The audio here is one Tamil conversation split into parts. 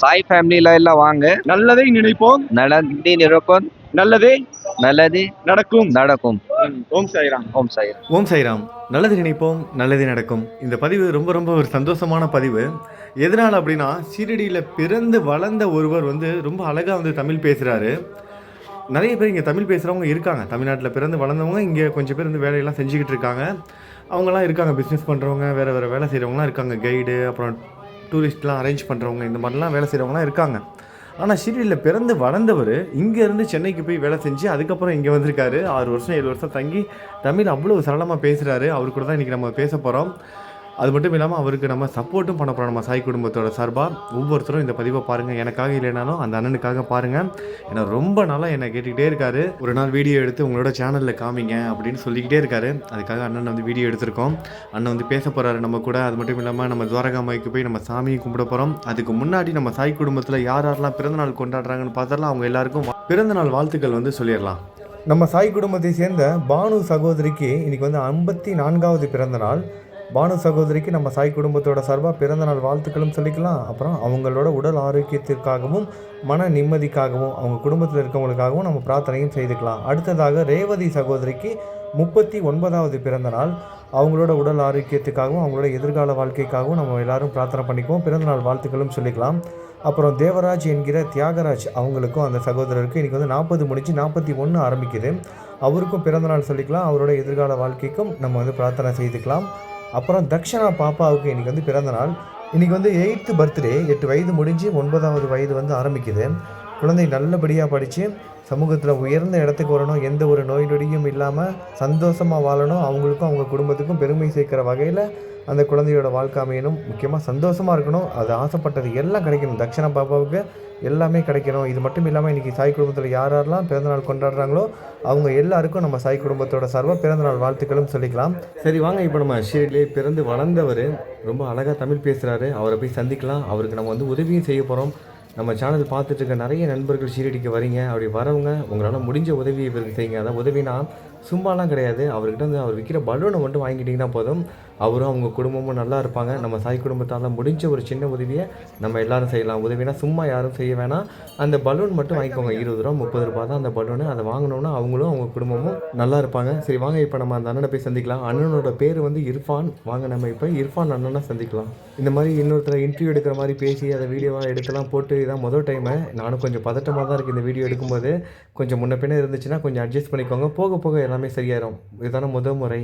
சாய் ஃபேமிலில எல்லாம் வாங்க. நல்லதை நினைப்போம். நடந்து நிரப்பம் நல்லதே நல்லது நடக்கும். நடக்கும். ஓம் சாய்ராம். ஓம் சாய் ஓம் சாய்ராம். நல்லது நினைப்போம் நல்லது நடக்கும். இந்த பதிவு ரொம்ப ரொம்ப ஒரு சந்தோஷமான பதிவு. எதனால் அப்படின்னா சீரடியில் பிறந்து வளர்ந்த ஒருவர் வந்து ரொம்ப அழகாக வந்து தமிழ் பேசுகிறாரு நிறைய பேர் இங்கே தமிழ் பேசுகிறவங்க இருக்காங்க. தமிழ்நாட்டில் பிறந்து வளர்ந்தவங்க இங்கே கொஞ்சம் பேர் வந்து வேலையெல்லாம் செஞ்சுக்கிட்டு இருக்காங்க. அவங்களாம் இருக்காங்க பிஸ்னஸ் பண்ணுறவங்க வேறு வேறு வேலை செய்கிறவங்களாம் இருக்காங்க. கைடு அப்புறம் டூரிஸ்ட்லாம் அரேஞ்ச் பண்ணுறவங்க இந்த மாதிரிலாம் வேலை செய்கிறவங்களாம் இருக்காங்க. ஆனால் ஷிரடியில் பிறந்து வளர்ந்தவர் இங்கேருந்து சென்னைக்கு போய் வேலை செஞ்சு அதுக்கப்புறம் இங்கே வந்திருக்காரு. ஆறு வருஷம் ஏழு வருஷம் தங்கி தமிழ் அவ்வளோ சரளமாக பேசுகிறாரு அவர் கூட தான் இன்றைக்கி நம்ம பேச போகிறோம் அது மட்டும் இல்லாமல் அவருக்கு நம்ம சப்போர்ட்டும் பண்ண போகிறோம் நம்ம சாய் குடும்பத்தோட சார்பாக ஒவ்வொருத்தரும் இந்த பதிவை பாருங்கள் எனக்காக இல்லைனாலும் அந்த அண்ணனுக்காக பாருங்கள் ஏன்னா ரொம்ப நாளாக என்னை கேட்டுக்கிட்டே இருக்காரு. ஒரு நாள் வீடியோ எடுத்து உங்களோட சேனலில் காமிங்க அப்படின்னு சொல்லிக்கிட்டே இருக்காரு. அதுக்காக அண்ணன் வந்து வீடியோ எடுத்திருக்கோம். அண்ணன் வந்து பேச போகிறாரு நம்ம கூட. அது மட்டும் இல்லாமல் நம்ம துவாரகாமாய்க்கு போய் நம்ம சாமியை கும்பிட போகிறோம் அதுக்கு முன்னாடி நம்ம சாய் குடும்பத்தில் யார் யாரெல்லாம் பிறந்தநாள் கொண்டாடுறாங்கன்னு பார்த்தாலும் அவங்க எல்லாருக்கும் பிறந்தநாள் வாழ்த்துக்கள் வந்து சொல்லிடலாம். நம்ம சாய் குடும்பத்தை சேர்ந்த பானு சகோதரிக்கு இன்னைக்கு வந்து ஐம்பத்தி நான்காவது பிறந்த நாள் பானு சகோதரிக்கு நம்ம சாய் குடும்பத்தோட சார்பாக பிறந்த நாள் வாழ்த்துக்களும் சொல்லிக்கலாம். அப்புறம் அவங்களோட உடல் ஆரோக்கியத்திற்காகவும் மன நிம்மதிக்காகவும் அவங்க குடும்பத்தில் இருக்கவங்களுக்காகவும் நம்ம பிரார்த்தனையும் செய்துக்கலாம். அடுத்ததாக ரேவதி சகோதரிக்கு முப்பத்தி ஒன்பதாவது பிறந்த நாள். அவங்களோட உடல் ஆரோக்கியத்துக்காகவும் அவங்களோட எதிர்கால வாழ்க்கைக்காகவும் நம்ம எல்லாரும் பிரார்த்தனை பண்ணிக்குவோம். பிறந்தநாள் வாழ்த்துக்களும் சொல்லிக்கலாம். அப்புறம் தேவராஜ் என்கிற தியாகராஜ் அவங்களுக்கும் அந்த சகோதரருக்கும் இன்றைக்கி வந்து நாற்பது முடிஞ்சு நாற்பத்தி ஒன்று ஆரம்பிக்குது. அவருக்கும் பிறந்தநாள் சொல்லிக்கலாம். அவரோட எதிர்கால வாழ்க்கைக்கும் நம்ம வந்து பிரார்த்தனை செய்துக்கலாம். அப்புறம் தக்ஷனா பாப்பாவுக்கு இன்றைக்கி வந்து பிறந்த நாள். இன்றைக்கி வந்து எயித்து பர்த்டே எட்டு வயது முடிஞ்சு ஒன்பதாவது வயது வந்து ஆரம்பிக்குது. குழந்தை நல்லபடியாக படித்து சமூகத்தில் உயர்ந்த இடத்துக்கு வரணும். எந்த ஒரு நோய் நொடியும் இல்லாமல் சந்தோஷமாக வாழணும். அவங்களுக்கும் அவங்க குடும்பத்துக்கும் பெருமை சேர்க்குற வகையில் அந்த குழந்தையோட வாழ்க்கை அமையணும். முக்கியமாக சந்தோஷமாக இருக்கணும். அது ஆசைப்பட்டது எல்லாம் கிடைக்கணும். தக்ஷணா பாப்பாவுக்கு எல்லாமே கிடைக்கணும். இது மட்டும் இல்லாமல் இன்றைக்கி சாய் குடும்பத்தில் யார் யாரெல்லாம் பிறந்தநாள் கொண்டாடுறாங்களோ அவங்க எல்லாருக்கும் நம்ம சாய் குடும்பத்தோட சர்வ பிறந்தநாள் வாழ்த்துக்களும் சொல்லிக்கலாம். சரி வாங்க. இப்போ நம்ம ஷீரிலே பிறந்து வளர்ந்தவர் ரொம்ப அழகாக தமிழ் பேசுகிறாரு அவரை போய் சந்திக்கலாம். அவருக்கு நம்ம வந்து உதவியும் செய்ய போகிறோம் நம்ம சேனல் பார்த்துட்டு இருக்க நிறைய நண்பர்கள் சீரடிக்க வரீங்க. அப்படி வரவங்க உங்களால் முடிஞ்ச உதவியை இவருக்கு செய்யுங்க அதான் உதவினா சும்மாலாம் கிடையாது. அவர்கிட்ட வந்து அவர் விற்கிற பலூனை மட்டும் வாங்கிட்டிங்கன்னா போதும். அவரும் அவங்க குடும்பமும் நல்லா இருப்பாங்க. நம்ம சாய் குடும்பத்தால் முடிஞ்ச ஒரு சின்ன உதவியை நம்ம எல்லாரும் செய்யலாம். உதவினா சும்மா யாரும் செய்ய வேணாம். அந்த பலூன் மட்டும் வாங்கிக்கோங்க. இருபது ரூபா முப்பது ரூபா தான் அந்த பலூனு அதை வாங்கினோன்னா அவங்களும் அவங்க குடும்பமும் நல்லா இருப்பாங்க. சரி வாங்க இப்போ நம்ம அந்த அண்ணனை போய் சந்திக்கலாம். அண்ணனோட பேர் வந்து இர்ஃபான். வாங்க நம்ம இப்போ இர்ஃபான் அண்ணனை சந்திக்கலாம். இந்த மாதிரி இன்னொருத்தரை இன்டர்வியூ எடுக்கிற மாதிரி பேசி அதை வீடியோவாக எடுத்துலாம் போட்டு இதான் முதல் டைமு நானும் கொஞ்சம் பதட்டமாக தான் இருக்குது இந்த வீடியோ எடுக்கும்போது. கொஞ்சம் முன்ன பின்ன இருந்துச்சுன்னா கொஞ்சம் அட்ஜஸ்ட் பண்ணிக்கோங்க. போக போக எல்லாமே சரியாயிரும். இதுதானே முதல் முறை.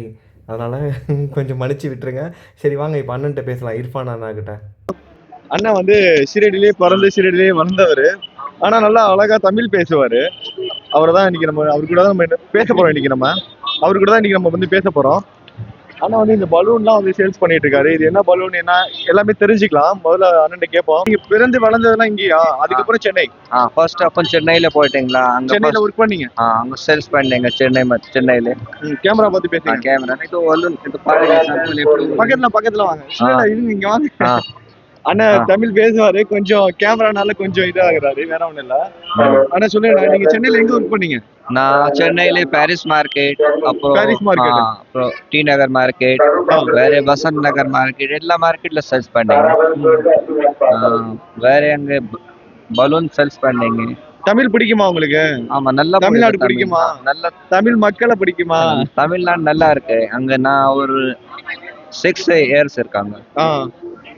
அதனால் கொஞ்சம் மன்னிச்சு விட்டுருங்க. சரி வாங்க இப்போ அண்ணன்ட்ட பேசலாம். இர்ஃபான் அண்ணா கிட்ட. அண்ணா வந்து ஷிரடியிலே பிறந்து ஷிரடியிலே வளர்ந்தவர். ஆனா நல்லா அழகா தமிழ் பேசுவாரு. அவர் தான் இன்னைக்கு நம்ம அவர் கூட தான் நம்ம பேச போறோம் இன்னைக்கு நம்ம. அவர் கூட தான் இன்னைக்கு நம்ம வந்து பேச போறோம். ஆனா வந்து இந்த பலூன்லாம் வந்து சேல்ஸ் பண்ணிட்டு இருக்காரு இது என்ன பலூன்? என்ன? எல்லாமே தெரிஞ்சுக்கலாம். முதல்ல அண்ணன் கேட்போம். நீங்க பிறந்து வளர்ந்ததெல்லாம் இங்கேயா? அதுக்கப்புறம் சென்னை. ஃபர்ஸ்ட் அப்போ சென்னையில போயிட்டீங்களா? அங்க சென்னையில ஒர்க் பண்ணீங்க? அங்க சேல்ஸ் பண்ணீங்க சென்னை சென்னையில. கேமரா பார்த்து ஆ பேசுங்க. கேமரா இது ஒல்லும் இது பாருங்க பக்கத்துல பக்கத்துல வாங்க. இருங்க இங்க வாங்க. ஆ. அண்ணன் ஆ. தமிழ் பேசுவாரு. கொஞ்சம் கேமரானால கொஞ்சம் இதாகிறாரு. வேற ஒண்ணும் இல்ல. ஆனா சொல்லுங்க நீங்க சென்னையில எங்க ஒர்க் பண்ணீங்க? நான் சென்னையில பாரிஸ் மார்க்கெட் அப்புறம் பாரிஸ். ஆ, அப்புறம் டி நகர் மார்க்கெட் வேற வசந்த் நகர் மார்க்கெட் எல்லா மார்க்கெட்ல சேல்ஸ் பண்ணீங்க. வேற அங்க பலூன் சேல்ஸ் பண்ணீங்க. தமிழ் பிடிக்குமா உங்களுக்கு? ஆமா நல்லா தமிழ்நாடு பிடிக்குமா? நல்லா தமிழ் மக்களை பிடிக்குமா? தமிழ்நாடு நல்லா இருக்கு. அங்க நான் ஒரு சிக்ஸ் இயர்ஸ் இருக்காங்க.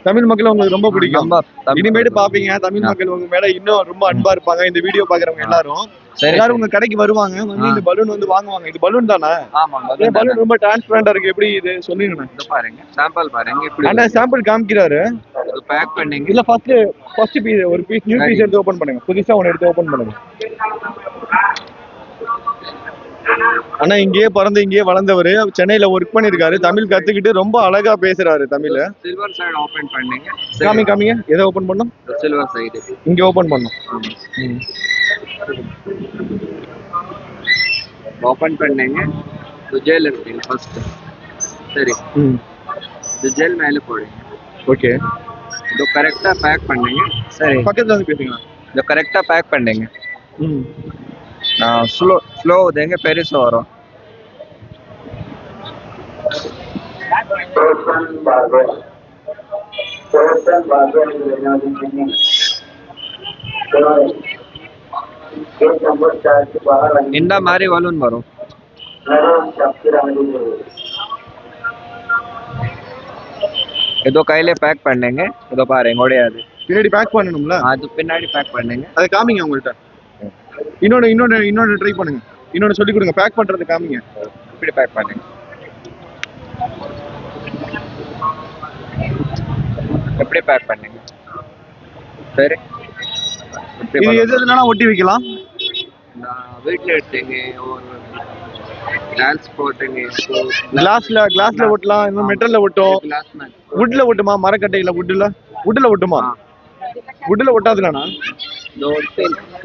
தமிழ் மக்களை உங்களுக்கு ரொம்ப பிடிக்கும். இனிமேட்டு பாப்பீங்க. தமிழ். மக்கள் உங்க மேல இன்னும் ரொம்ப அன்பா இருப்பாங்க. இந்த வீடியோ பாக்குறவங்க எல்லாரும். எல்லாரும் உங்க கடைக்கு வருவாங்க. வந்து. இந்த பலூன் வந்து வாங்குவாங்க. இது பலூன் தானே? பலூன் ரொம்ப டிரான்ஸ்பரண்டா இருக்கு? எப்படி இது? சொல்லுங்க இது பாருங்க. சாம்பிள் பாருங்க. அண்ணா சாம்பிள் காமிக்கிறாரு. பேக் பண்ணீங்க. இல்ல ஃபர்ஸ்ட் ஃபர்ஸ்ட் பீஸ் ஒரு பீஸ் நியூ பீஸ் எடுத்து ஓபன் பண்ணுங்க. புதுசா ஒன்னு எடுத்து ஓபன் பண்ணுங்க. அண்ணா இங்கேயே பிறந்து இங்கேயே வளர்ந்தவர். சென்னையில ஒர்க் பண்ணிருக்காரு. தமிழ் கத்துக்கிட்டு ரொம்ப அழகா பேசுறாரு தமிழ். சில்வர் சைடு ஓபன் பண்ணீங்க. காமி காமிங்க. எதை ஓபன் பண்ணும் சில்வர் சைடு இங்க ஓபன் பண்ணும் ஓபன் பண்ணீங்க. இது ஜெல் இருக்கு ஃபர்ஸ்ட் சரி. இது ஜெல் மேல போடுங்க. ஓகே. இது கரெக்டா பேக் பண்ணீங்க. சரி. பக்கத்துல வந்து பேசுங்க. இது கரெக்டா பேக் பண்ணீங்க. ம். நான் ஸ்லோ ஸ்லோ தேங்க பெருசு வரும் இந்த மாதிரி பலூன் வரும் ஏதோ கையில பேக் பண்ணீங்க ஏதோ பாருங்க உடையாது பின்னாடி பேக் பண்ணணும்ல? அது பின்னாடி பேக் பண்ணீங்க அதை காமிங்க உங்கள்கிட்ட இன்னொன்று இன்னொன்று இன்னொன்று ட்ரை பண்ணுங்க. இன்னொன்று சொல்லி கொடுங்க. பேக் பண்றது காமிங்க. இப்படி பேக் பண்ணுங்க எப்படி பேக் பண்ணீங்க சரி. இது. எது எதுனாலும் ஒட்டி வைக்கலாம். வீட்டில் எடுத்தீங்க ஒரு கிளாஸ் போட்டுங்க கிளாஸ்ல கிளாஸ்ல ஒட்டலாம் இன்னும் மெட்டல்ல ஒட்டும். வுட்ல ஒட்டுமா? மரக்கட்டையில வுட்ல வுட்ல ஒட்டுமா? வுட்ல ஒட்டாதுலண்ணா?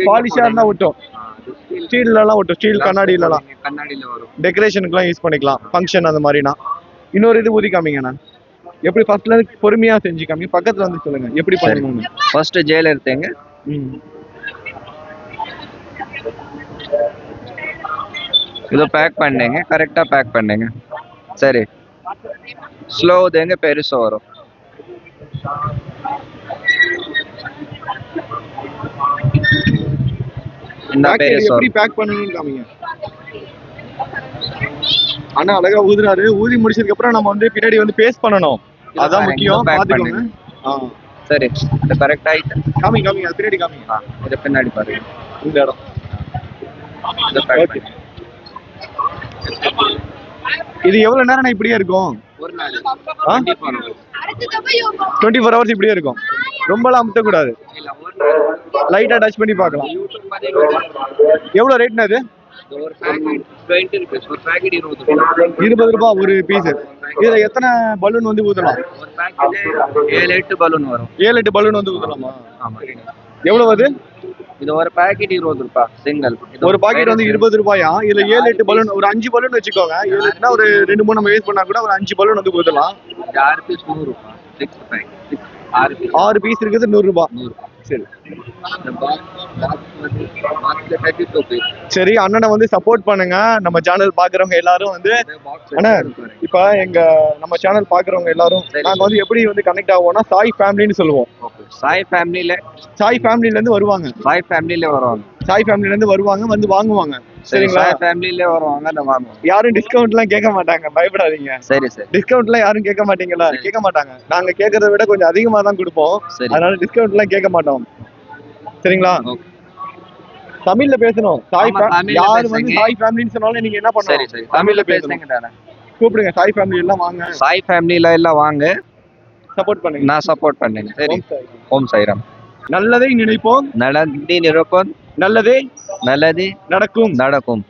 பாலிஷா இருந்தா ஒட்டும். ஸ்டீல்ல எல்லாம் ஒட்டும் ஸ்டீல் கண்ணாடியில எல்லாம் கண்ணாடியில வரும். டெக்கரேஷனுக்குலாம் யூஸ் பண்ணிக்கலாம். ஃபங்க்ஷன் அந்த மாதிரினா. இன்னொரு இது ஊதி காமிங்கண்ணா எப்படி ஃபர்ஸ்ட்ல இருந்து பொறுமையா செஞ்சு காமிங்க பக்கத்துல வந்து சொல்லுங்க. எப்படி பண்ணணும்னு. ஃபர்ஸ்ட் ஜெயில் எடுத்தீங்க. இது பேக் பண்ணீங்க. கரெக்டா பேக் பண்ணீங்க. சரி. ஸ்லோ தேங்க பெருசா வரும். எப்படி. பேக் பண்ணணும்னு காமிங்க. அண்ணா அழகா ஊதுறாரு. ஊதி முடிச்சதுக்கு அப்புறம் நம்ம வந்து பின்னாடி வந்து பேஸ்ட் பண்ணணும். இது அதான் முக்கியம். பாத்துக்கோங்க. சரி இது கரெக்ட் ஆயிட்டு. காமிங்க காமிங்க. அது பின்னாடி ஆ, இது பின்னாடி பாருங்க. இந்த இடம். இது பேக் Okay. இது எவ்வளவு நேரம் இப்படியே இருக்கும்? ஒரு நாள். டுவெண்ட்டி ஃபோர் ஹவர்ஸ் இப்படியே இருக்கும். ரொம்பலாம் அமுத்தக்கூடாது இல்ல ஒரு நாள் லைட்டா டச் பண்ணி பார்க்கலாம். எவ்வளவு ரேட்னா இது? பேக்கெட் இருபது ரூபாய் ஒரு பீஸ் இதுல எத்தனை பலூன் வந்து ஊத்தலாம்? ஏழு எட்டு பலூன் வரும். ஏழு எட்டு பலூன் வந்து ஊத்தலாமா? எவ்வளவு அது? இது ஒரு பேக்கெட் இருபது ரூபாய் சிங்கிள் ஒரு பாக்கெட் வந்து இருபது ரூபாயா? இதுல ஏழு எட்டு பலூன் ஒரு அஞ்சு பலூன் வச்சுக்கோங்க. ஏழு எட்டுனா ஒரு ரெண்டு மூணு நம்ம வேஸ்ட் பண்ணா கூட ஒரு அஞ்சு பலூன் வந்து கொடுத்துடலாம் ஆறு பீஸ் நூறு ரூபாய் சிக்ஸ் ஆறு பீஸ் இருக்குது நூறு ரூபாய் நூறு ரூபாய் சரி. அண்ணனை வந்து சப்போர்ட் பண்ணுங்க. நம்ம சேனல் பாக்குறவங்க எல்லாரும் வந்து அண்ணா இப்ப எங்க நம்ம சேனல் பாக்குறவங்க எல்லாரும். நாங்க வந்து எப்படி வந்து கனெக்ட் ஆகுவோம்னா சாய் ஃபேமிலின்னு சொல்லுவோம். சாய் ஃபேமிலியில சாய் ஃபேமிலில இருந்து வருவாங்க. சாய் ஃபேமிலியில வருவாங்க. சாய் ஃபேமிலில இருந்து வருவாங்க வந்து வாங்குவாங்க. சரிங்களா? ஃபேமிலியில வருவாங்க வாங்குவோம். யாரும் டிஸ்கவுண்ட் எல்லாம் கேட்க மாட்டாங்க பயப்படாதீங்க. சரி சரி. டிஸ்கவுண்ட் எல்லாம் யாரும் கேட்க மாட்டீங்களா. கேட்க மாட்டாங்க. நாங்க கேட்கறத விட கொஞ்சம் அதிகமா தான் கொடுப்போம். அதனால டிஸ்கவுண்ட் எல்லாம் கேட்க மாட்டோம். சரிங்களா? தமிழ்ல பேசணும். தமிழ்ல யாரு வந்து. சாய் ஃபேமிலின்னு சொன்னாலும் நீங்க என்ன சரி தமிழ்ல பேசுங்க கூப்பிடுங்க சாய் ஃபேமிலி எல்லாம் வாங்க. சாய் ஃபேமிலியில எல்லாம் வாங்க. சப்போர்ட் பண்ணுங்க. நான் சப்போர்ட் பண்ணேங்க. சரி. ஓம் சாய். ஓம் சாய்ராம். நல்லதை நினைப்போம். நடந்தி நிரப்பன் நல்லதே நல்லது நடக்கும். நடக்கும்.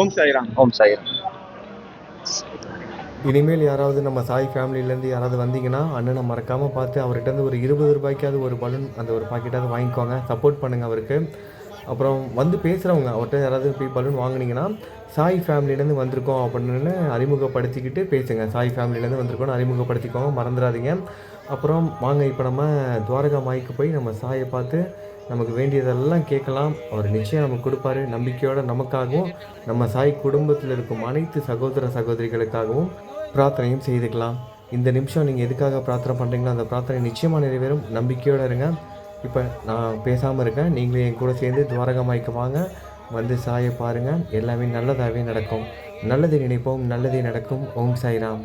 ஓம் சாய்ராம். ஓம் சாய்ராம். இனிமேல் யாராவது நம்ம சாய் ஃபேமிலியிலேருந்து யாராவது வந்தீங்கன்னா அண்ணனை மறக்காமல் பார்த்து அவர்கிட்ட ஒரு இருபது ரூபாய்க்காவது ஒரு பலூன் அந்த ஒரு பாக்கெட்டாவது வாங்கிக்கோங்க. சப்போர்ட் பண்ணுங்கள் அவருக்கு. அப்புறம் வந்து பேசுகிறவங்க அவர்கிட்ட யாராவது போய் பலூன் வாங்குனீங்கன்னா சாய் ஃபேமிலியிலேருந்து வந்திருக்கோம் அப்படின்னு அறிமுகப்படுத்திக்கிட்டு பேசுங்க. சாய் ஃபேமிலியிலேருந்து வந்திருக்கோம்னு அறிமுகப்படுத்திக்கோங்க மறந்துடாதீங்க. அப்புறம் வாங்க இப்போ நம்ம துவாரகா மாய்க்கு போய் நம்ம சாயை பார்த்து நமக்கு வேண்டியதெல்லாம் கேட்கலாம். அவர் நிச்சயம் நமக்கு கொடுப்பாரு. நம்பிக்கையோடு நமக்காகவும் நம்ம சாய் குடும்பத்தில் இருக்கும் அனைத்து சகோதர சகோதரிகளுக்காகவும் பிரார்த்தனையும் செய்துக்கலாம். இந்த நிமிஷம் நீங்கள் எதுக்காக பிரார்த்தனை பண்ணுறீங்களோ அந்த பிரார்த்தனை நிச்சயமாக நிறைவேறும். நம்பிக்கையோடு இருங்க. இப்போ நான் பேசாமல் இருக்கேன். நீங்களும் என் கூட சேர்ந்து துவாரகமாய்க்கு வாங்க. வந்து சாயை பாருங்கள் எல்லாமே நல்லதாகவே நடக்கும். நல்லது நினைப்போம். நல்லதே நடக்கும். ஓம் சாய்ராம்.